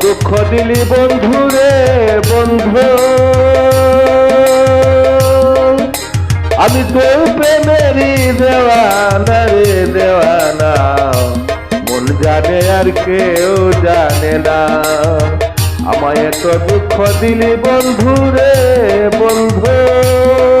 দুঃখ দিলি বন্ধু রে বন্ধু। আমি তোর প্রেমেরই দেওয়ানা রে দেওয়ানা। মন জানে আর কেউ জানে না। আমায় এত দুঃখ দিলি বন্ধু রে বন্ধু।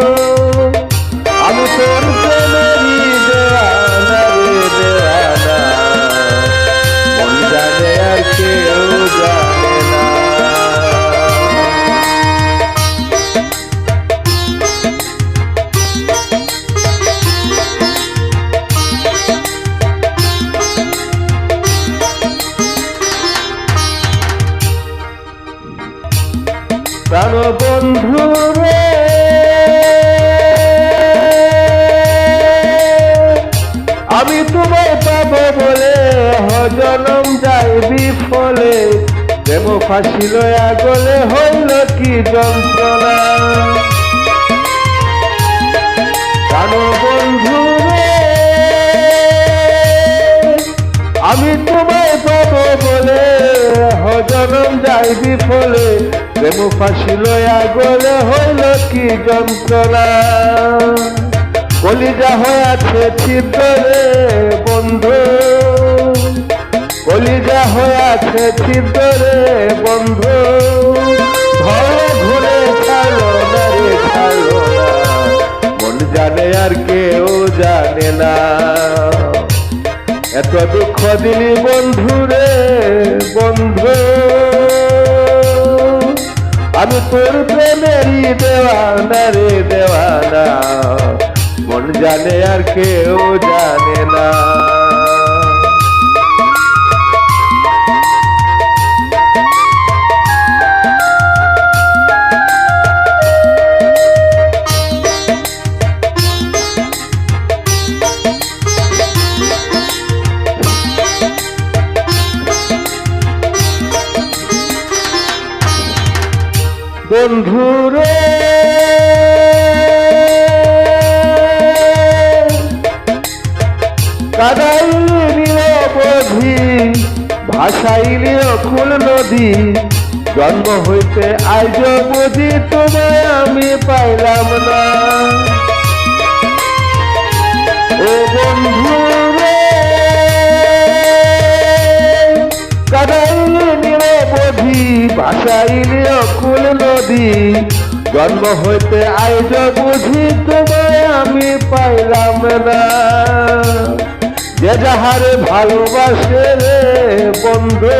ফাঁসি লয়া গলে হইল কি যন্ত্রণা? প্রাণ বন্ধু আমি তোমায় পাবো বলে হজনম যাই বিফলে, প্রেম ফাঁসি লয়া গলে হইল কি যন্ত্রণা? কলিজা হয়ে আছে ছিদ্রে বন্ধু। কলিজা হয়ে আছে ছিদ্রে বন্ধু। ঘরে ঘুরে মন জানে আর কেউ জানে না। এত দুঃখ দিলি বন্ধু রে বন্ধু। আমি তোর প্রেমেরই দেওয়ানা রে দেওয়ানা। মন জানে আর কেউ জানে না। বন্ধু রে কাদাইলি নিরবধি ভাসাইলি অকুল নদী, জন্ম হইতে আজ বুঝি তোমায় আমি পাইলাম না। ও বন্ধু রে কাদাইলি নিরবধি ভাসাইলি অকুল নদী। জন্ম হইতে আইজ বুঝি তোমায় আমি পাইলাম না। যে যাহারে ভালোবাসে রে বন্ধু,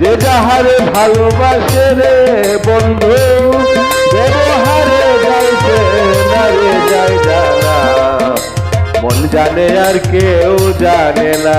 যে যাহারে ভালোবাসে রে বন্ধু ব্যবহারে যাইছে জানা মন জানে আর কেউ জানে না।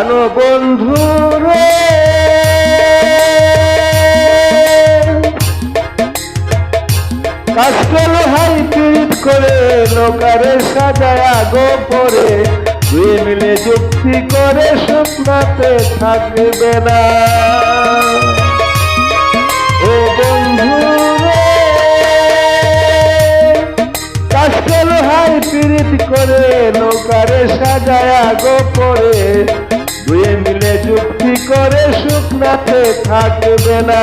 প্রাণ বন্ধু রে। কাস্টল হাই পিট করে নৌকারে সাজায় আগো পরে দুই মিলে যুক্তি করে স্বপ্নাতে থাকবে না। ও বন্ধু কাস্টল হাই পিরিত করে নৌকারে সাজায় আগো পরে দুয়ে মিলে যুক্তি করে শুকনাতে থাকবে না।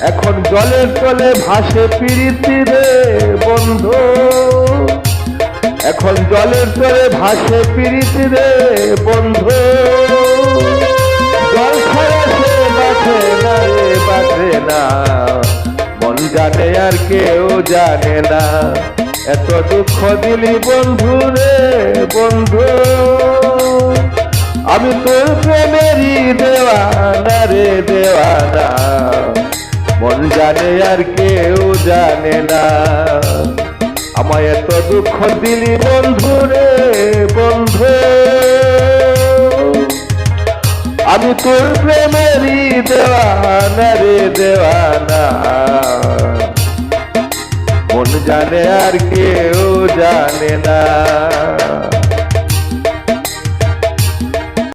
এখন জলের তলে ভাসে পিরিতি রে বন্ধু। এখন জলের তলে ভাসে পিরিতি রে বন্ধু। জল ছাড়া সে না রে না। মন জানে আর কেউ জানে না। এত দুঃখ দিলি বন্ধু রে বন্ধু। আমি তোর প্রেমেরই দেওয়ানা রে, দেওয়ানা। মন জানে আর কেউ জানে না। আমায় এত দুঃখ দিলি বন্ধু রে, বন্ধু। আমি তোর প্রেমেরই দেওয়ানা রে, দেওয়ানা। মন জানে আর কেউ জানে না।